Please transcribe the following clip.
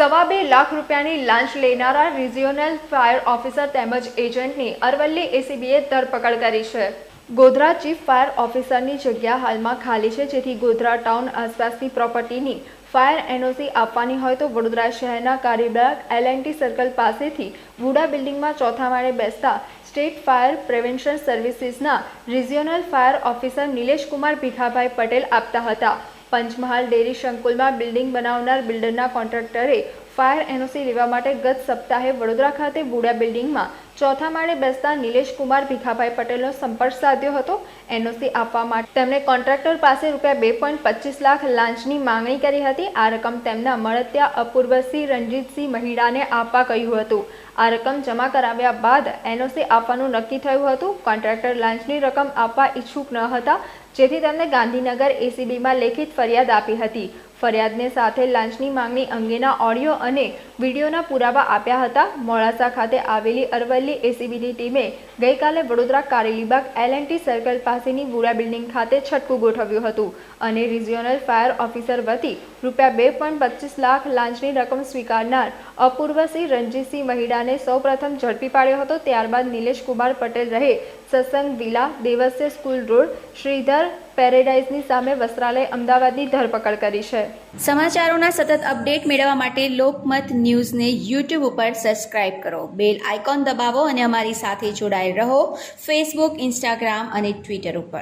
સવા બે લાખ રૂપિયાની લાંચ લેનારા રિજિયોનલ ફાયર ઓફિસર તેમજ એજન્ટની અરવલ્લી એસીબીએ ધરપકડ કરી છે. ગોધરા ચીફ ફાયર ઓફિસરની જગ્યા હાલમાં ખાલી છે, જેથી ગોધરા ટાઉન આસપાસની પ્રોપર્ટીની ફાયર એનઓસી આપવાની હોય તો વડોદરા શહેરના કારીબાગ ટી સર્કલ પાસેથી વુડા બિલ્ડિંગમાં ચોથા માળે બેસતા state fire prevention સર્વિસીસના regional fire officer Nilesh Kumar Bhikhabhai Patel આપતા હતા. પંચમહાલ ડેરી સંકુલમાં બિલ્ડિંગ બનાવનાર બિલ્ડરના કોન્ટ્રાક્ટરે ફાયર એનઓસી લેવા માટે ગત સપ્તાહે વડોદરા ખાતે બુડા બિલ્ડિંગમાં ચોથા માળે બેસતા નિલેશ કુમાર ભીખાભાઈ પટેલનો સંપર્ક સાધ્યો હતો. એનઓસી આપવા માટે તેમણે કોન્ટ્રાક્ટર પાસે રૂપિયા બે પોઈન્ટ પચીસ લાખ લાંચની માંગણી કરી હતી. આ રકમ તેમના મળત્યા અપૂર્વસિંહ રણજીતસિંહ મહિડાને આપવા કહ્યું હતું. આ રકમ જમા કરાવ્યા બાદ એનઓસી આપવાનું નક્કી થયું હતું. કોન્ટ્રાક્ટર લાંચની રકમ આપવા ઈચ્છુક ન હતા, જેથી તેમને ગાંધીનગર એસીબીમાં લેખિત ફરિયાદ આપી હતી. ફરિયાદને સાથે લાંચની માંગણી અંગેના ઓડિયો અને વિડીયોના પુરાવા આપ્યા હતા. મોડાસા ખાતે આવેલી અરવલ્લી એસીબીની ટીમે ગઈકાલે વડોદરા કારેલીબાગ એલએનટી સર્કલ પાસેની બુરા બિલ્ડિંગ ખાતે છટકું ગોઠવ્યું હતું અને રિજિયોનલ ફાયર ઓફિસર વતી રૂપિયા બે પોઈન્ટ પચીસ લાખ લાંચની રકમ સ્વીકારનાર અપૂર્વસિંહ રણજીતસિંહ મહિડાને સૌપ્રથમ ઝડપી પાડ્યો હતો. ત્યારબાદ નિલેશ કુમાર પટેલ રહે Satsang villa Devasya school road, Shridhar પેરેડાઇઝની સામે વસ્ત્રાલય અમદાવાદની ધરપકડ કરી છે. સમાચારોના સતત અપડેટ મેળવવા માટે લોકમત ન્યૂઝને યુટ્યુબ ઉપર સબસ્ક્રાઇબ કરો. બેલ આઇકોન દબાવો અને અમારી સાથે જોડાયેલ રહો. ફેસબુક ઇન્સ્ટાગ્રામ અને ટ્વિટર ઉપર.